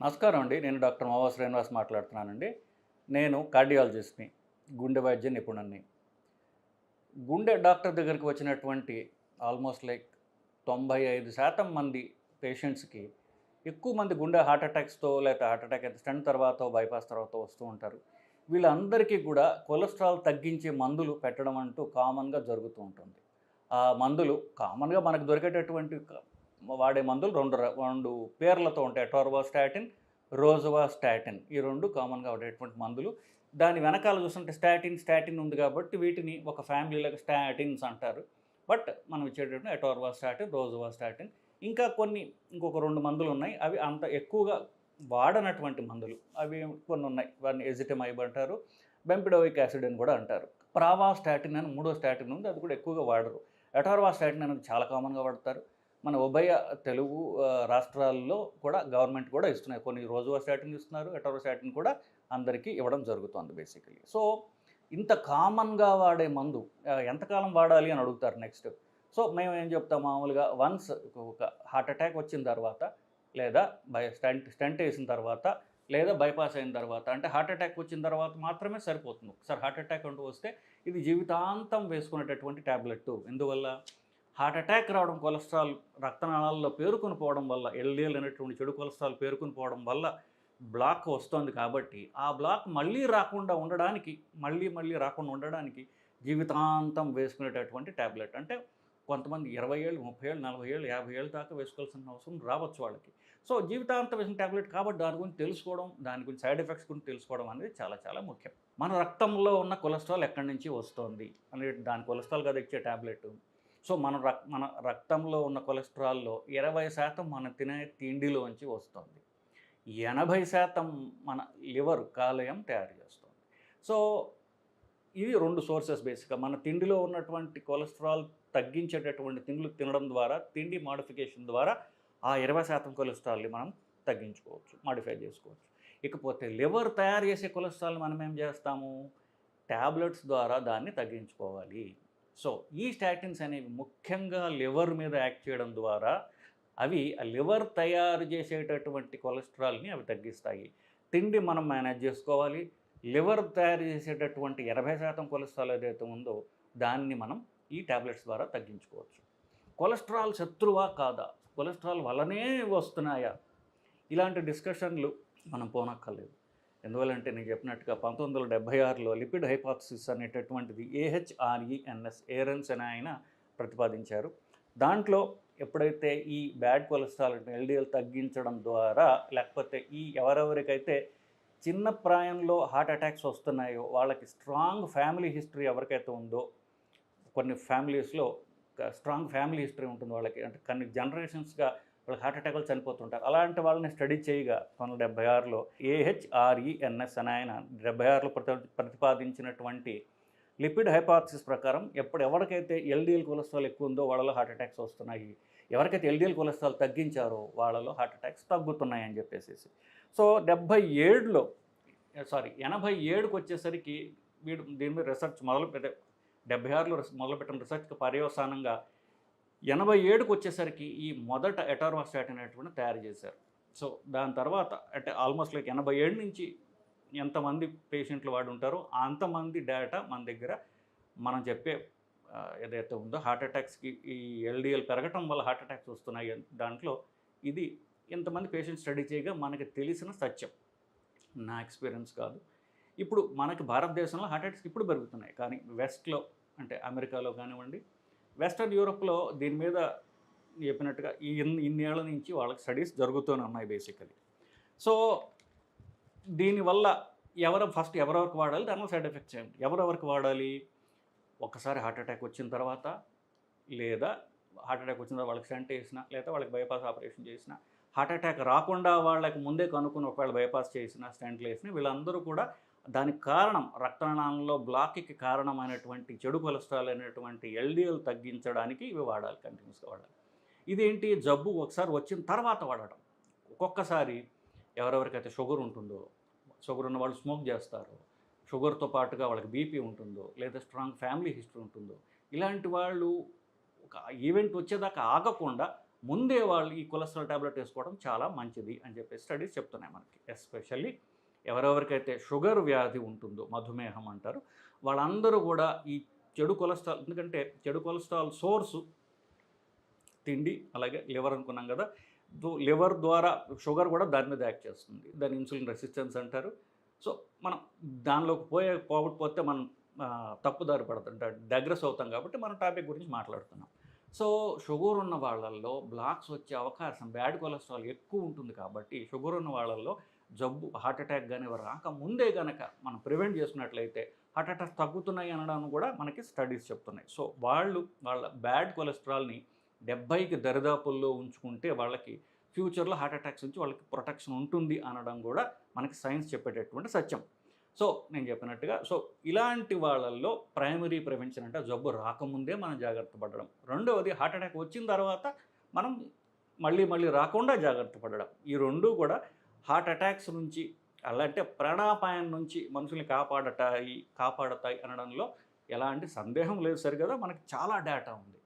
నమస్కారం అండి. నేను డాక్టర్ మావా శ్రీనివాస్ మాట్లాడుతున్నానండి. నేను కార్డియాలజిస్ట్ని గుండె వైద్య నిపుణుణ్ణి. గుండె డాక్టర్ దగ్గరికి వచ్చినటువంటి ఆల్మోస్ట్ లైక్ తొంభై ఐదు శాతం మంది పేషెంట్స్కి ఎక్కువ మంది గుండె హార్ట్ అటాక్స్తో లేకపోతే హార్ట్ అటాక్ అయితే స్టంట్ తర్వాత బైపాస్ తర్వాత వస్తూ ఉంటారు. వీళ్ళందరికీ కూడా కొలెస్ట్రాల్ తగ్గించే మందులు పెట్టడం అంటూ కామన్గా జరుగుతూ ఉంటుంది. ఆ మందులు కామన్గా మనకు దొరికేటటువంటి వాడే మందులు రెండు రెండు పేర్లతో ఉంటాయి. టోర్వాస్టాటిన్ రోజోవాస్టాటిన్. ఈ రెండు కామన్గా వాడేటువంటి మందులు. దాని వెనకాల చూస్తుంటే స్టాటిన్ స్టాటిన్ ఉంది కాబట్టి వీటిని ఒక ఫ్యామిలీలకు స్టాటిన్స్ అంటారు. బట్ మనం ఇచ్చేటటువంటి ఎటోర్వాస్టాటిన్ రోజోవాస్టాటిన్. ఇంకా కొన్ని ఇంకొక రెండు మందులు ఉన్నాయి. అవి అంత ఎక్కువగా వాడనటువంటి మందులు. అవి కొన్ని ఉన్నాయి. వాటిని ఎజిటమైబ్ అంటారు. బెంపిడోయిక్ యాసిడ్ అని కూడా అంటారు. ప్రావాస్టాటిన్ అని మూడో స్టాటిన్ ఉంది. అది కూడా ఎక్కువగా వాడరు. ఎటార్వాస్టాటిన్ అనేది చాలా కామన్గా వాడతారు. మన ఉభయ తెలుగు రాష్ట్రాల్లో కూడా గవర్నమెంట్ కూడా ఇస్తున్నాయి. కొన్ని రోజువాస్టాటిన్ ఇస్తున్నారు ఎటార్వాస్టాటిన్ కూడా అందరికీ ఇవ్వడం జరుగుతుంది బేసికలీ సో ఇంత కామన్గా వాడే మందు ఎంతకాలం వాడాలి అని అడుగుతారు నెక్స్ట్ సో మేము ఏం చెప్తాం? మామూలుగా వన్స్ ఒక హార్ట్ అటాక్ వచ్చిన తర్వాత లేదా బై స్టంట్ స్టంట్ వేసిన తర్వాత లేదా బైపాస్ అయిన తర్వాత అంటే హార్ట్ అటాక్ వచ్చిన తర్వాత మాత్రమే సరిపోతుంది. ఒకసారి హార్ట్ అటాక్ అంటూ వస్తే ఇది జీవితాంతం వేసుకునేటటువంటి ట్యాబ్లెట్ ఎందువల్ల? హార్ట్ అటాక్ రావడం కొలెస్ట్రాల్ రక్తనాళాల్లో పేరుకొని పోవడం వల్ల ఎల్డిఎల్ అనేటువంటి చెడు కొలెస్ట్రాల్ పేరుకొని పోవడం వల్ల బ్లాక్ వస్తుంది కాబట్టి ఆ బ్లాక్ మళ్ళీ రాకుండా ఉండడానికి మళ్ళీ మళ్ళీ రాకుండా ఉండడానికి జీవితాంతం వేసుకునేటటువంటి ట్యాబ్లెట్ అంటే కొంతమంది ఇరవై ఏళ్ళు ముప్పై ఏళ్ళు నలభై ఏళ్ళు యాభై ఏళ్ళ దాకా వేసుకోవాల్సిన అవసరం రావచ్చు వాళ్ళకి. సో జీవితాంతం వేసిన ట్యాబ్లెట్ కాబట్టి దాని గురించి తెలుసుకోవడం దాని గురించి సైడ్ ఎఫెక్ట్స్ గురించి తెలుసుకోవడం అనేది చాలా చాలా ముఖ్యం. మన రక్తంలో ఉన్న కొలెస్ట్రాల్ ఎక్కడి నుంచి వస్తుంది? అనే దాని కొలెస్ట్రాల్ కదా ఇచ్చే ట్యాబ్లెట్ సో మన రక్ మన రక్తంలో ఉన్న కొలెస్ట్రాల్లో ఇరవై శాతం మన తినే తిండిలోంచి వస్తుంది. ఎనభై శాతం మన లివర్ కాలేయం తయారు చేస్తుంది. సో ఇవి రెండు సోర్సెస్ బేసిక్గా. మన తిండిలో ఉన్నటువంటి కొలెస్ట్రాల్ తగ్గించేటటువంటి తిండ్లు తినడం ద్వారా తిండి మాడిఫికేషన్ ద్వారా ఆ ఇరవై శాతం కొలెస్ట్రాల్ని మనం తగ్గించుకోవచ్చు మాడిఫై చేసుకోవచ్చు. ఇకపోతే లివర్ తయారు చేసే కొలెస్ట్రాల్ మనం ఏం చేస్తాము? ట్యాబ్లెట్స్ ద్వారా దాన్ని తగ్గించుకోవాలి. సో ఈ స్టాటిన్స్ అనేవి ముఖ్యంగా లివర్ మీద యాక్ట్ చేయడం ద్వారా అవి ఆ లివర్ తయారు చేసేటటువంటి కొలెస్ట్రాల్ని అవి తగ్గిస్తాయి. తిండి మనం మేనేజ్ చేసుకోవాలి. లివర్ తయారు చేసేటటువంటి ఎనభై శాతం కొలెస్ట్రాల్ ఏదైతే ఉందో దాన్ని మనం ఈ ట్యాబ్లెట్స్ ద్వారా తగ్గించుకోవచ్చు. కొలెస్ట్రాల్ శత్రువా కాదా? కొలెస్ట్రాల్ వల్లనే వస్తున్నాయా? ఇలాంటి డిస్కషన్లు మనం పోనక్కర్లేదు. ఎందువల్లంటే నేను చెప్పినట్టుగా పంతొమ్మిది వందల డెబ్బై ఆరులో లిపిడ్ హైపాథసిస్ అనేటటువంటిది ఏహెచ్ఆర్ఈఎన్ఎస్ ఏరన్స్ అని ఆయన ప్రతిపాదించారు. దాంట్లో ఎప్పుడైతే ఈ బ్యాడ్ కొలెస్ట్రాల్ ఎల్డిఎల్ తగ్గించడం ద్వారా లేకపోతే ఈ ఎవరెవరికైతే చిన్న ప్రాయంలో హార్ట్ అటాక్స్ వస్తున్నాయో వాళ్ళకి స్ట్రాంగ్ ఫ్యామిలీ హిస్టరీ ఎవరికైతే ఉందో కొన్ని ఫ్యామిలీస్లో స్ట్రాంగ్ ఫ్యామిలీ హిస్టరీ ఉంటుంది వాళ్ళకి. అంటే కొన్ని జనరేషన్స్గా వాళ్ళకి హార్ట్ అటాక్లు చనిపోతుంటారు. అలాంటి వాళ్ళని స్టడీ చేయగా పంతొమ్మిది డెబ్బై ఆరులో ఏహెచ్ఆర్ఈఎన్ఎస్ అని ఆయన డెబ్బై ఆరులో ప్రతి ప్రతిపాదించినటువంటి లిపిడ్ హైపాథసిస్ ప్రకారం ఎప్పుడు ఎవరికైతే ఎల్డీఎల్ కొలెస్ట్రాల్ ఎక్కువ ఉందో వాళ్ళలో హార్ట్ అటాక్స్ వస్తున్నాయి. ఎవరికైతే ఎల్డీఎల్ కొలెస్ట్రాల్ తగ్గించారో వాళ్ళలో హార్ట్ అటాక్స్ తగ్గుతున్నాయి అని చెప్పేసి సో డెబ్భై ఏడులో సారీ ఎనభై ఏడుకి వచ్చేసరికి వీడు దీని మీద రీసెర్చ్ మొదలు పెట్టే డెబ్బై ఆరులో మొదలుపెట్టిన రీసెర్చ్కి పర్యవసానంగా ఎనభై ఏడుకి వచ్చేసరికి ఈ మొదట ఎటార్వాస్టాట్ అనేటువంటి తయారు చేశారు. సో దాని తర్వాత అంటే ఆల్మోస్ట్ లైక్ ఎనభై ఏడు నుంచి ఎంతమంది పేషెంట్లు వాడు ఉంటారో అంతమంది డేటా మన దగ్గర మనం చెప్పే ఏదైతే ఉందో హార్ట్ అటాక్స్కి ఈ ఎల్డిఎల్ పెరగటం వల్ల హార్ట్ అటాక్స్ వస్తున్నాయి దాంట్లో ఇది ఇంతమంది పేషెంట్ స్టడీ చేయగా మనకి తెలిసిన సత్యం. నా ఎక్స్పీరియన్స్ కాదు. ఇప్పుడు మనకి భారతదేశంలో హార్ట్ అటాక్స్ ఇప్పుడు పెరుగుతున్నాయి. కానీ వెస్ట్లో అంటే అమెరికాలో కానివ్వండి వెస్టర్న్ యూరోప్లో దీని మీద చెప్పినట్టుగా ఈ ఇన్ని ఇన్నేళ్ళ నుంచి వాళ్ళకి స్టడీస్ జరుగుతూనే ఉన్నాయి బేసికలీ సో దీనివల్ల ఎవరు ఫస్ట్ ఎవరెవరికి వాడాలి దానివల్ల సైడ్ ఎఫెక్ట్స్ ఏంటి? ఎవరెవరికి వాడాలి? ఒకసారి హార్ట్ అటాక్ వచ్చిన తర్వాత లేదా హార్ట్ అటాక్ వచ్చిన తర్వాత వాళ్ళకి సెంట్ వేసిన లేదా వాళ్ళకి బైపాస్ ఆపరేషన్ చేసిన హార్ట్ అటాక్ రాకుండా వాళ్ళకి ముందే కనుక్కుని ఒకవేళ బైపాస్ చేసిన స్టెంట్లు వేసిన వీళ్ళందరూ కూడా దానికి కారణం రక్తనాళంలో బ్లాక్కి కారణమైనటువంటి చెడు కొలెస్ట్రాల్ అనేటువంటి ఎల్డిఎల్ తగ్గించడానికి ఇవి వాడాలి కంటిన్యూస్గా వాడాలి. ఇదేంటి? జబ్బు ఒకసారి వచ్చిన తర్వాత వాడటం. ఒక్కొక్కసారి ఎవరెవరికైతే షుగర్ ఉంటుందో షుగర్ ఉన్న వాళ్ళు స్మోక్ చేస్తారు షుగర్తో పాటుగా వాళ్ళకి బీపీ ఉంటుందో లేదా స్ట్రాంగ్ ఫ్యామిలీ హిస్టరీ ఉంటుందో ఇలాంటి వాళ్ళు ఒక ఈవెంట్ వచ్చేదాకా ఆగకుండా ముందే వాళ్ళు ఈ కొలెస్ట్రాల్ టాబ్లెట్ వేసుకోవడం చాలా మంచిది అని చెప్పి స్టడీస్ చెప్తున్నాయి మనకి ఎస్పెషల్లీ ఎవరెవరికైతే షుగర్ వ్యాధి ఉంటుందో మధుమేహం అంటారు వాళ్ళందరూ కూడా ఈ చెడు కొలెస్ట్రాల్ ఎందుకంటే చెడు కొలెస్ట్రాల్ సోర్సు తిండి అలాగే లివర్ అనుకున్నాం కదా లివర్ ద్వారా షుగర్ కూడా దాని మీద యాక్ట్ చేస్తుంది. దాని ఇన్సులిన్ రెసిస్టెన్స్ అంటారు. సో మనం దానిలోకి పోయే పోకపోతే మనం తప్పుదారి పడుతుంటాం డగ్రెస్ అవుతాం కాబట్టి మనం టాపిక్ గురించి మాట్లాడుతున్నాం. సో షుగర్ ఉన్న వాళ్ళల్లో బ్లాక్స్ వచ్చే అవకాశం బ్యాడ్ కొలెస్ట్రాల్ ఎక్కువ ఉంటుంది కాబట్టి షుగర్ ఉన్న వాళ్ళల్లో జబ్బు హార్ట్ అటాక్ కానీ రాక ముందే కనుక మనం ప్రివెంట్ చేసుకున్నట్లయితే హార్ట్ అటాక్ తగ్గుతున్నాయి అనడం కూడా మనకి స్టడీస్ చెప్తున్నాయి. సో వాళ్ళు వాళ్ళ బ్యాడ్ కొలెస్ట్రాల్ని డెబ్బైకి దరిదాపుల్లో ఉంచుకుంటే వాళ్ళకి ఫ్యూచర్లో హార్ట్ అటాక్స్ నుంచి వాళ్ళకి ప్రొటెక్షన్ ఉంటుంది అనడం కూడా మనకి సైన్స్ చెప్పేటటువంటి సత్యం. సో నేను చెప్పినట్టుగా సో ఇలాంటి వాళ్ళల్లో ప్రైమరీ ప్రివెన్షన్ అంటే జబ్బు రాకముందే మనం జాగ్రత్త పడడం. రెండవది హార్ట్ అటాక్ వచ్చిన తర్వాత మనం మళ్ళీ మళ్ళీ రాకుండా జాగ్రత్త పడడం. ఈ రెండు కూడా హార్ట్ అటాక్స్ నుంచి అలాంటి ప్రాణాపాయం నుంచి మనుషుల్ని కాపాడటాయి కాపాడతాయి అనడంలో ఎలాంటి సందేహం లేదు సరి కదా మనకి చాలా డేటా ఉంది.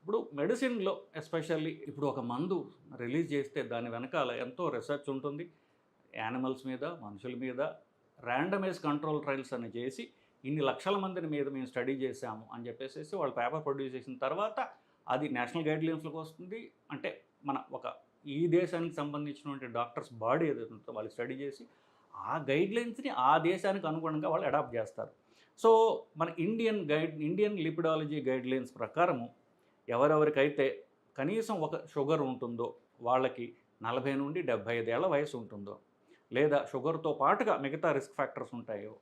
ఇప్పుడు మెడిసిన్లో ఎస్పెషల్లీ ఇప్పుడు ఒక మందు రిలీజ్ చేస్తే దాని వెనకాల ఎంతో రీసెర్చ్ ఉంటుంది. యానిమల్స్ మీద మనుషుల మీద ర్యాండమైజ్ కంట్రోల్ ట్రయల్స్ అని చేసి ఇన్ని లక్షల మందిని మీద మేము స్టడీ చేశాము అని చెప్పేసి వాళ్ళు పేపర్ ప్రొడ్యూస్ చేసిన తర్వాత అది నేషనల్ గైడ్లైన్స్లోకి వస్తుంది. అంటే మన ఒక ఈ దేశానికి సంబంధించినటువంటి డాక్టర్స్ బాడీ ఏదైతే వాళ్ళు స్టడీ చేసి ఆ గైడ్లైన్స్ని ఆ దేశానికి అనుగుణంగా వాళ్ళు అడాప్ట్ చేస్తారు. సో మన Indian guide Indian lipidology guidelines ప్రకారము ఎవరెవరికైతే కనీసం ఒక షుగర్ ఉంటుందో వాళ్ళకి నలభై నుండి డెబ్భై ఐదేళ్ళ వయసు ఉంటుందో లేదా షుగర్తో పాటుగా మిగతా రిస్క్ ఫ్యాక్టర్స్ ఉంటాయో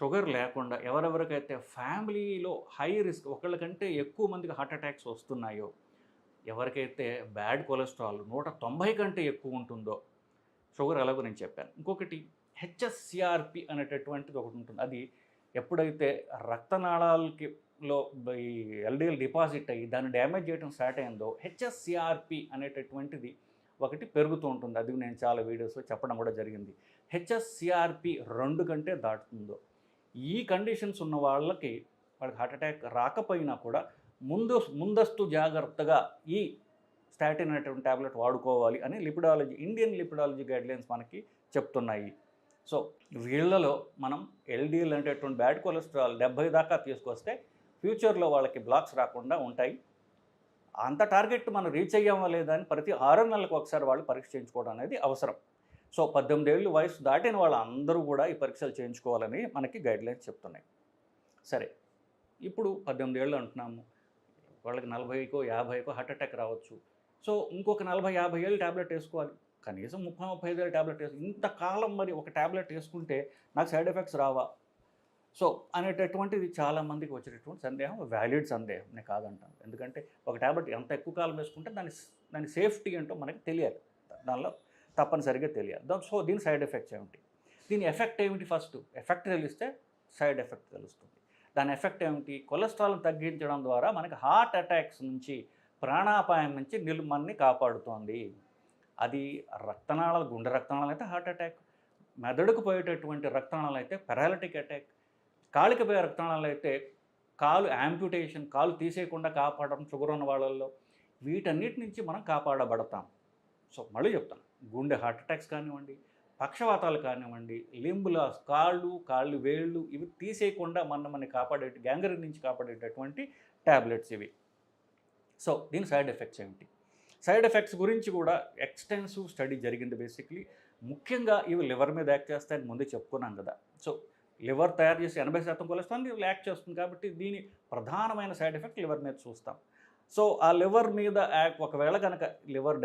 షుగర్ లేకుండా ఎవరెవరికైతే ఫ్యామిలీలో హై రిస్క్ ఒకళ్ళకంటే ఎక్కువ మందికి హార్ట్ అటాక్స్ వస్తున్నాయో ఎవరికైతే బ్యాడ్ కొలెస్ట్రాల్ నూట తొంభై కంటే ఎక్కువ ఉంటుందో షుగర్ ఎలాగో నేను చెప్పాను. ఇంకొకటి హెచ్ఎస్సిఆర్పి అనేటటువంటిది ఒకటి ఉంటుంది. అది ఎప్పుడైతే రక్తనాళాలకి లో ఈ ఎల్డిఎల్ డిపాజిట్ అయ్యి దాన్ని డ్యామేజ్ చేయడం స్టార్ట్ అయిందో హెచ్ఎస్సిఆర్పి అనేటటువంటిది ఒకటి పెరుగుతూ ఉంటుంది. అది నేను చాలా వీడియోస్లో చెప్పడం కూడా జరిగింది. హెచ్ఎస్సిఆర్పి రెండు కంటే దాటుతుందో. ఈ కండిషన్స్ ఉన్న వాళ్ళకి వాళ్ళకి హార్ట్ అటాక్ రాకపోయినా కూడా ముందు ముందస్తు జాగ్రత్తగా ఈ స్టాటిన్ అనేటువంటి ట్యాబ్లెట్ వాడుకోవాలి అని లిపిడాలజీ ఇండియన్ లిపిడాలజీ గైడ్లైన్స్ మనకి చెప్తున్నాయి. సో వీళ్ళలో మనం ఎల్డిఎల్ అనేటటువంటి బ్యాడ్ కొలెస్ట్రాల్ డెబ్బై దాకా తీసుకొస్తే ఫ్యూచర్లో వాళ్ళకి బ్లాక్స్ రాకుండా ఉంటాయి. అంత టార్గెట్ మనం రీచ్ అయ్యామా లేదా అని ప్రతి ఆరు నెలలకు ఒకసారి వాళ్ళు పరీక్ష చేయించుకోవడం అనేది అవసరం. సో పద్దెనిమిది ఏళ్ళు వయసు దాటిన వాళ్ళందరూ కూడా ఈ పరీక్షలు చేయించుకోవాలని మనకి గైడ్లైన్స్ చెప్తున్నాయి. సరే ఇప్పుడు పద్దెనిమిది ఏళ్ళు అంటున్నాము. వాళ్ళకి నలభైకో యాభైకో హార్ట్ అటాక్ రావచ్చు. సో ఇంకొక నలభై యాభై ఏళ్ళు ట్యాబ్లెట్ వేసుకోవాలి. కనీసం ముప్పై ముప్పై ఐదు ట్యాబ్లెట్ వేసుకో ఇంతకాలం మరి ఒక ట్యాబ్లెట్ వేసుకుంటే నాకు సైడ్ ఎఫెక్ట్స్ రావా? సో అనేటటువంటిది చాలామందికి వచ్చేటటువంటి సందేహం వ్యాలిడ్ సందేహం నేను కాదంటాను. ఎందుకంటే ఒక ట్యాబ్లెట్ ఎంత ఎక్కువ కాలం వేసుకుంటే దాని దాని సేఫ్టీ ఏంటో మనకి తెలియాలి. దానిలో తప్పనిసరిగా తెలియాలి. దాని సో దీని సైడ్ ఎఫెక్ట్స్ ఏమిటి? దీని ఎఫెక్ట్ ఏమిటి ఫస్ట్? ఎఫెక్ట్ తెలిస్తే సైడ్ ఎఫెక్ట్ తెలుస్తుంది. దాని ఎఫెక్ట్ ఏమిటి? కొలెస్ట్రాల్ని తగ్గించడం ద్వారా మనకి హార్ట్ అటాక్స్ నుంచి ప్రాణాపాయం నుంచి నిలుమన్ని కాపాడుతోంది. అది రక్తనాళాలు గుండె రక్తనాళాలు అయితే హార్ట్ అటాక్. మెదడుకు పోయేటటువంటి రక్తనాళాలు అయితే పెరాలిటిక్ అటాక్. కాలికి పోయే రక్తనాళాలు అయితే కాలు యాంప్యుటేషన్ కాలు తీసేయకుండా కాపాడడం షుగర్ ఉన్న వాళ్ళల్లో వీటన్నిటి నుంచి మనం కాపాడబడతాం. సో మళ్ళీ చెప్తాను. గుండె హార్ట్ అటాక్స్ కానివ్వండి పక్షవాతాలు కానివ్వండి లింబుల కాళ్ళు కాళ్ళు వేళ్ళు ఇవి తీసేయకుండా మన కాపాడే గ్యాంగరీ నుంచి కాపాడేటటువంటి ట్యాబ్లెట్స్ ఇవి. సో దీని సైడ్ ఎఫెక్ట్స్ ఏమిటి? సైడ్ ఎఫెక్ట్స్ గురించి కూడా ఎక్స్టెన్సివ్ స్టడీ జరిగింది బేసిక్లీ. ముఖ్యంగా ఇవి లివర్ మీద యాక్ట్ చేస్తాయని ముందే చెప్పుకున్నాం కదా. సో లివర్ తయారు చేసి ఎనభై శాతం కొలెస్ట్రాల్ యాక్ట్ చేస్తుంది కాబట్టి దీని ప్రధానమైన సైడ్ ఎఫెక్ట్ లివర్ మీద చూస్తాం. సో ఆ లివర్ మీద యాక్- ఒకవేళ కనుక లివర్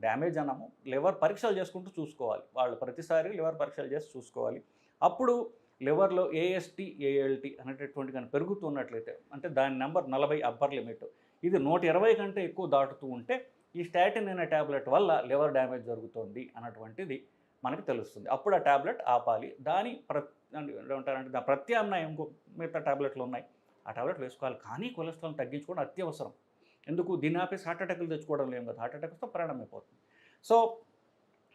డ్యామేజ్ అన్నాము లివర్ పరీక్షలు చేసుకుంటూ చూసుకోవాలి. వాళ్ళు ప్రతిసారి లివర్ పరీక్షలు చేసి చూసుకోవాలి. అప్పుడు లివర్లో ఏఎస్టీ ఏఎల్టీ అనేటటువంటి కానీ పెరుగుతున్నట్లయితే అంటే దాని నెంబర్ నలభై అబ్బర్ లిమిట్. ఇది నూట ఇరవై కంటే ఎక్కువ దాటుతూ ఉంటే ఈ స్టాటిన్ అనే ట్యాబ్లెట్ వల్ల లివర్ డ్యామేజ్ జరుగుతోంది అన్నటువంటిది మనకు తెలుస్తుంది. అప్పుడు ఆ ట్యాబ్లెట్ ఆపాలి. దాని ప్ర ఏమంటారంటే దాని ప్రత్యామ్నాయం మిగతా ట్యాబ్లెట్లు ఉన్నాయి. ఆ టాబ్లెట్ వేసుకోవాలి. కానీ కొలెస్ట్రాల్ తగ్గించుకోవడం అత్యవసరం. ఎందుకు? దీన్ని ఆపేసి హార్ట్ అటాక్లు తెచ్చుకోవడం లేదు కదా. హార్ట్ అటాక్తో ప్రాణం అయిపోతుంది. సో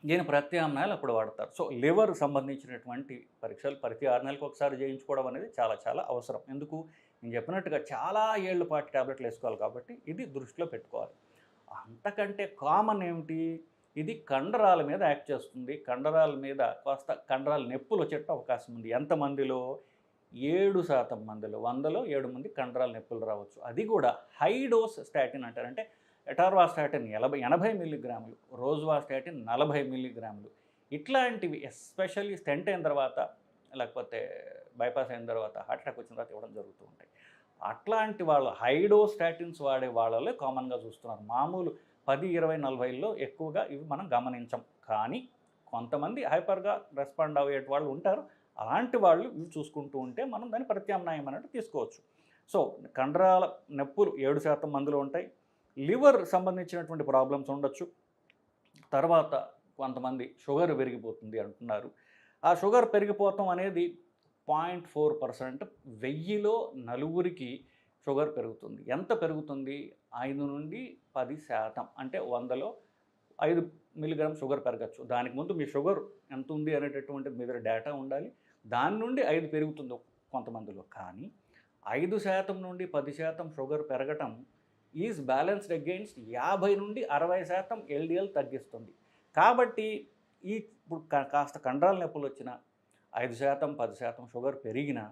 దీని ప్రత్యామ్నాయాలు అప్పుడు వాడతారు. సో లివర్ సంబంధించినటువంటి పరీక్షలు ప్రతి ఆరు నెలలకు ఒకసారి చేయించుకోవడం అనేది చాలా చాలా అవసరం. ఎందుకు? నేను చెప్పినట్టుగా చాలా ఏళ్ళ పాటు ట్యాబ్లెట్లు వేసుకోవాలి కాబట్టి ఇది దృష్టిలో పెట్టుకోవాలి. అంతకంటే కామన్ ఏమిటి? ఇది కండరాల మీద యాక్ట్ చేస్తుంది. కండరాల మీద కాస్త కండరాల నొప్పులు వచ్చేట అవకాశం ఉంది. ఎంతమందిలో? ఏడు శాతం మందిలో వందలో ఏడు మంది కండరాల నొప్పులు రావచ్చు. అది కూడా హై డోస్ స్టాటిన్ అంటారంటే ఎటార్వా స్టాటిన్ ఎనభై ఎనభై మిల్లీగ్రాములు రోజువా స్టాటిన్ నలభై మిల్లీగ్రాములు. ఇట్లాంటివి ఎస్పెషల్లీ స్టెంట్ అయిన తర్వాత లేకపోతే బైపాస్ అయిన తర్వాత హార్ట్ అటాక్ వచ్చిన తర్వాత ఇవ్వడం జరుగుతూ ఉంటాయి. అట్లాంటి వాళ్ళు హైడో స్టాటిన్స్ వాడే వాళ్ళలో కామన్గా చూస్తున్నారు. మామూలు పది ఇరవై నలభైలో ఎక్కువగా ఇవి మనం గమనించం. కానీ కొంతమంది హైపర్గా రెస్పాండ్ అయ్యే వాళ్ళు ఉంటారు. అలాంటి వాళ్ళు ఇవి చూసుకుంటూ ఉంటే మనం దాన్ని ప్రత్యామ్నాయం అన్నట్టు తీసుకోవచ్చు. సో కండరాల నొప్పులు ఏడు శాతం మందిలో ఉంటాయి. లివర్ సంబంధించినటువంటి ప్రాబ్లమ్స్ ఉండొచ్చు. తర్వాత కొంతమంది షుగర్ పెరిగిపోతుంది అంటున్నారు. ఆ షుగర్ పెరిగిపోవటం అనేది పాయింట్ ఫోర్ పర్సెంట్ వెయ్యిలో నలుగురికి షుగర్ పెరుగుతుంది. ఎంత పెరుగుతుంది? ఐదు నుండి పది శాతం. అంటే వందలో ఐదు మిలిగ్రామ్ షుగర్ పెరగచ్చు. దానికి ముందు మీ షుగర్ ఎంత ఉంది అనేటటువంటి మీ దగ్గర డేటా ఉండాలి. దాని నుండి ఐదు పెరుగుతుందో కొంతమందిలో. కానీ ఐదు శాతం నుండి పది శాతం షుగర్ పెరగటం ఈజ్ బ్యాలెన్స్డ్ అగెయిన్స్ట్ యాభై నుండి అరవై శాతం ఎల్డిఎల్ తగ్గిస్తుంది. కాబట్టి ఈ ఇప్పుడు కాస్త కండరాల నొప్పులు వచ్చిన ఐదు శాతం పది శాతం షుగర్ పెరిగినా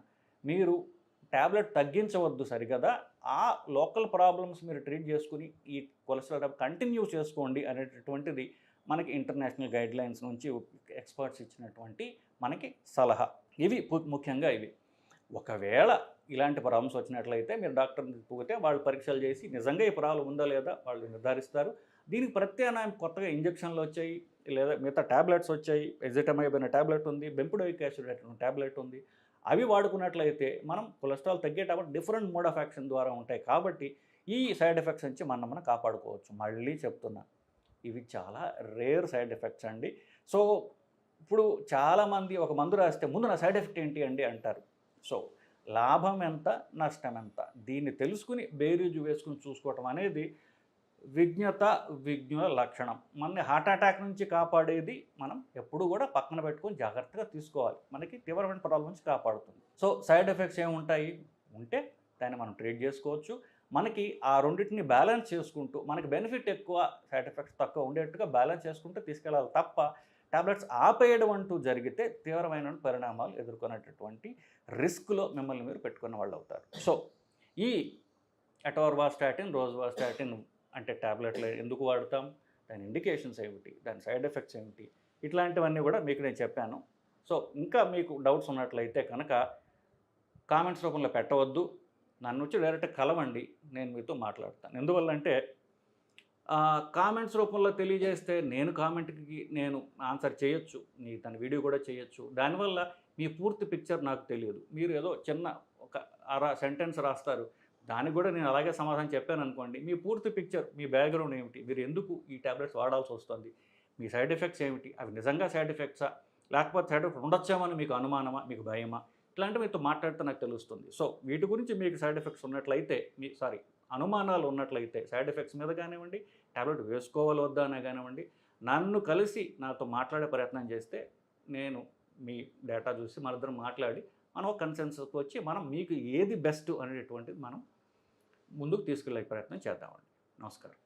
మీరు ట్యాబ్లెట్ తగ్గించవద్దు సరికదా ఆ లోకల్ ప్రాబ్లమ్స్ మీరు ట్రీట్ చేసుకుని ఈ కొలెస్ట్రాల్ కంటిన్యూ చేసుకోండి అనేటటువంటిది మనకి ఇంటర్నేషనల్ గైడ్లైన్స్ నుంచి ఎక్స్పర్ట్స్ ఇచ్చినటువంటి మనకి సలహా. ఇవి ముఖ్యంగా ఇవి. ఒకవేళ ఇలాంటి ప్రాబ్లమ్స్ వచ్చినట్లయితే మీరు డాక్టర్ని పోతే వాళ్ళు పరీక్షలు చేసి నిజంగా ఈ ప్రాబ్లం ఉందా లేదా వాళ్ళు నిర్ధారిస్తారు. దీనికి ప్రత్యామ్నాయం కొత్తగా ఇంజక్షన్లు వచ్చాయి లేదా మిగతా ట్యాబ్లెట్స్ వచ్చాయి. ఎజిటమైబ్ ట్యాబ్లెట్ ఉంది బెంపుడోయిక్ యాసిడ్ ట్యాబ్లెట్ ఉంది. అవి వాడుకున్నట్లయితే మనం కొలెస్ట్రాల్ తగ్గేటప్పుడు డిఫరెంట్ మోడ్ ఆఫ్ యాక్షన్ ద్వారా ఉంటాయి కాబట్టి ఈ సైడ్ ఎఫెక్ట్స్ నుంచి మనం మనం కాపాడుకోవచ్చు. మళ్ళీ చెప్తున్నా ఇవి చాలా రేర్ సైడ్ ఎఫెక్ట్స్ అండి. సో ఇప్పుడు చాలామంది ఒక మందు రాస్తే ముందు నా సైడ్ ఎఫెక్ట్ ఏంటి అండి అంటారు. సో లాభం ఎంత నష్టం ఎంత? దీన్ని తెలుసుకుని బేరీజు వేసుకుని చూసుకోవటం అనేది విజ్ఞత విజ్ఞుల లక్షణం. మనని హార్ట్ అటాక్ నుంచి కాపాడేది మనం ఎప్పుడు కూడా పక్కన పెట్టుకొని జాగ్రత్తగా తీసుకోవాలి. మనకి తీవ్రమైన ప్రాబ్లమ్స్ నుంచి కాపాడుతుంది. సో సైడ్ ఎఫెక్ట్స్ ఏముంటాయి? ఉంటే దాన్ని మనం ట్రీట్ చేసుకోవచ్చు. మనకి ఆ రెండింటిని బ్యాలెన్స్ చేసుకుంటూ మనకి బెనిఫిట్ ఎక్కువ సైడ్ ఎఫెక్ట్స్ తక్కువ ఉండేట్టుగా బ్యాలెన్స్ చేసుకుంటూ తీసుకెళ్ళాలి తప్ప టాబ్లెట్స్ ఆపేయడం అంటూ జరిగితే తీవ్రమైన పరిణామాలు ఎదుర్కొనేటటువంటి రిస్క్లో మిమ్మల్ని మీరు పెట్టుకున్న వాళ్ళు అవుతారు సో ఈ అటోర్వాస్టాటిన్ రోజ్వాస్టాటిన్ అంటే ట్యాబ్లెట్లు ఎందుకు వాడతాం? దాని ఇండికేషన్స్ ఏమిటి? దాని సైడ్ ఎఫెక్ట్స్ ఏమిటి? ఇట్లాంటివన్నీ కూడా మీకు నేను చెప్పాను. సో ఇంకా మీకు డౌట్స్ ఉన్నట్లయితే కనుక కామెంట్స్ రూపంలో పెట్టవద్దు. నన్ను వచ్చి డైరెక్ట్ కలవండి. నేను మీతో మాట్లాడతాను. ఎందువల్లంటే కామెంట్స్ రూపంలో తెలియజేస్తే నేను కామెంట్కి నేను ఆన్సర్ చేయొచ్చు. నీ తన వీడియో కూడా చేయొచ్చు. దానివల్ల మీ పూర్తి పిక్చర్ నాకు తెలియదు. మీరు ఏదో చిన్న ఒక అరా సెంటెన్స్ రాస్తారు. దానికి కూడా నేను అలాగే సమాధానం చెప్పాను అనుకోండి మీ పూర్తి పిక్చర్ మీ బ్యాక్గ్రౌండ్ ఏమిటి? మీరు ఎందుకు ఈ ట్యాబ్లెట్స్ వాడాల్సి వస్తుంది? మీ సైడ్ ఎఫెక్ట్స్ ఏమిటి? అవి నిజంగా సైడ్ ఎఫెక్ట్సా లేకపోతే సైడ్ ఎఫెక్ట్ ఉండొచ్చామని మీకు అనుమానమా? మీకు భయమా? ఇట్లాంటి మీతో మాట్లాడితే నాకు తెలుస్తుంది. సో వీటి గురించి మీకు సైడ్ ఎఫెక్ట్స్ ఉన్నట్లయితే మీ సారీ అనుమానాలు ఉన్నట్లయితే సైడ్ ఎఫెక్ట్స్ మీద కానివ్వండి ట్యాబ్లెట్ వేసుకోవాలి వద్దా అనే కానివ్వండి నన్ను కలిసి నాతో మాట్లాడే ప్రయత్నం చేస్తే నేను మీ డేటా చూసి మనిద్దరం మాట్లాడి మనం ఒక కన్సెన్సస్కి వచ్చి మనం మీకు ఏది బెస్ట్ అనేటువంటిది మనం ముందుకు తీసుకెళ్ళే ప్రయత్నం చేద్దామండి. నమస్కారం.